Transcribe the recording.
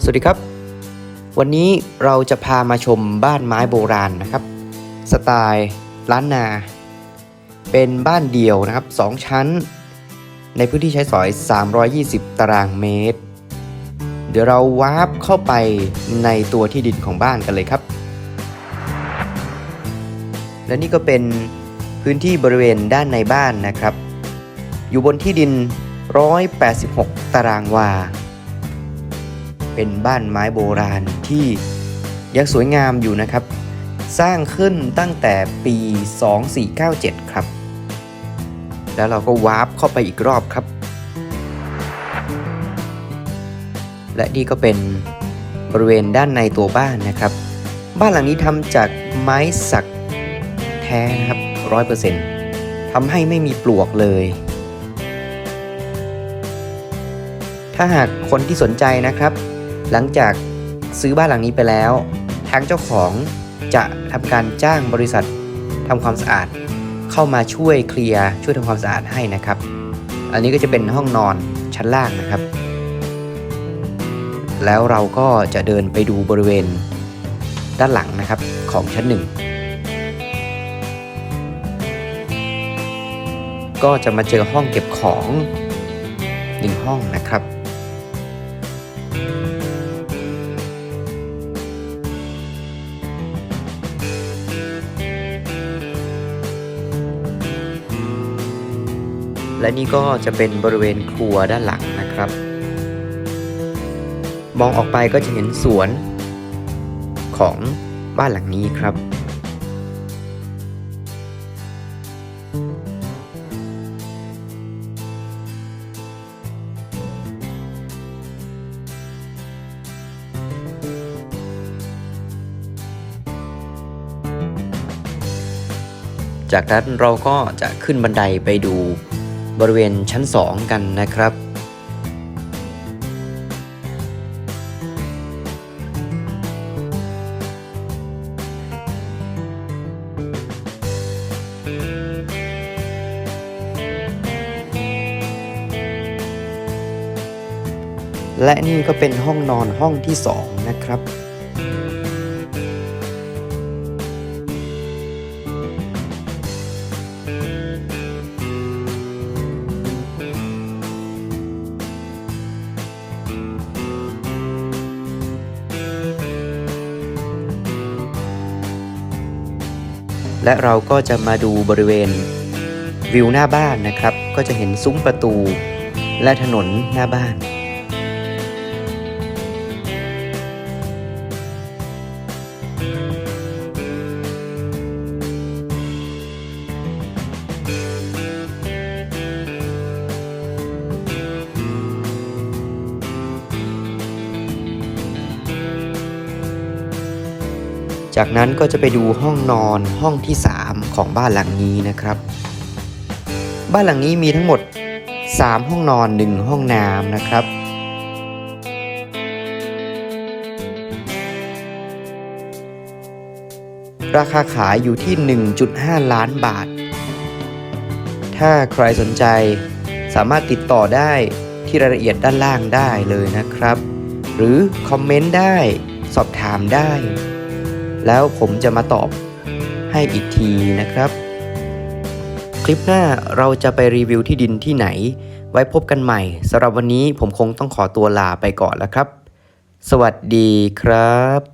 สวัสดีครับ วันนี้เราจะพามาชมบ้านไม้โบราณนะครับ สไตล์ล้านนา เป็นบ้านเดี่ยวนะครับ 2 ชั้น ในพื้นที่ใช้สอย 320 ตารางเมตร เดี๋ยวเราวาร์ปเข้าไปในตัวที่ดินของบ้านกันเลยครับ และนี่ก็เป็นพื้นที่บริเวณด้านในบ้านนะครับ อยู่บนที่ดิน 186 ตารางวา เป็นบ้านไม้โบราณที่ยังสวยงามอยู่นะครับ สร้างขึ้นตั้งแต่ปี 2497 ครับ แล้วเราก็วาร์ปเข้าไปอีกรอบครับ และนี่ก็เป็นบริเวณด้านในตัวบ้านนะครับ บ้านหลังนี้ทำจากไม้สักแท้นะครับร้อยเปอร์เซ็นต์ทำให้ไม่มีปลวกเลย ถ้าหากคนที่สนใจนะครับ หลังจากซื้อบ้านหลังนี้ไปแล้ว ทางเจ้าของจะทำการจ้างบริษัททำความสะอาด เข้ามาช่วยเคลียร์ช่วยทำความสะอาดให้นะครับ อันนี้ก็จะเป็นห้องนอนชั้นล่างนะครับ แล้วเราก็จะเดินไปดูบริเวณด้านหลังนะครับของชั้นหนึ่งก็จะมาเจอห้องเก็บของหนึ่งห้องนะครับ และนี่ก็จะเป็นบริเวณครัวด้านหลังนะครับ มองออกไปก็จะเห็นสวนของบ้านหลังนี้ครับจากนั้นเราก็จะขึ้นบันไดไปดู บริเวณชั้น 2 กันนะครับและนี่ก็เป็นห้องนอนห้องที่ 2 นะครับ และเราก็จะมาดูบริเวณวิวหน้าบ้านนะครับ ก็จะเห็นซุ้มประตู และถนนหน้าบ้าน จากนั้นก็จะไปดูห้องนอนห้องที่ 3 ของบ้านหลังนี้นะครับ บ้านหลังนี้มีทั้งหมด 3 ห้องนอน 1 ห้องน้ำนะครับ ราคาขายอยู่ที่ 1.5 ล้านบาท ถ้าใครสนใจสามารถติดต่อได้ที่รายละเอียดด้านล่างได้เลยนะครับ หรือคอมเมนต์ได้สอบถามได้ แล้วผมจะมาตอบให้อีกทีนะครับ คลิปหน้าเราจะไปรีวิวที่ดินที่ไหน ไว้พบกันใหม่สำหรับวันนี้ผมคงต้องขอตัวลาไปก่อนแล้วครับ สวัสดีครับ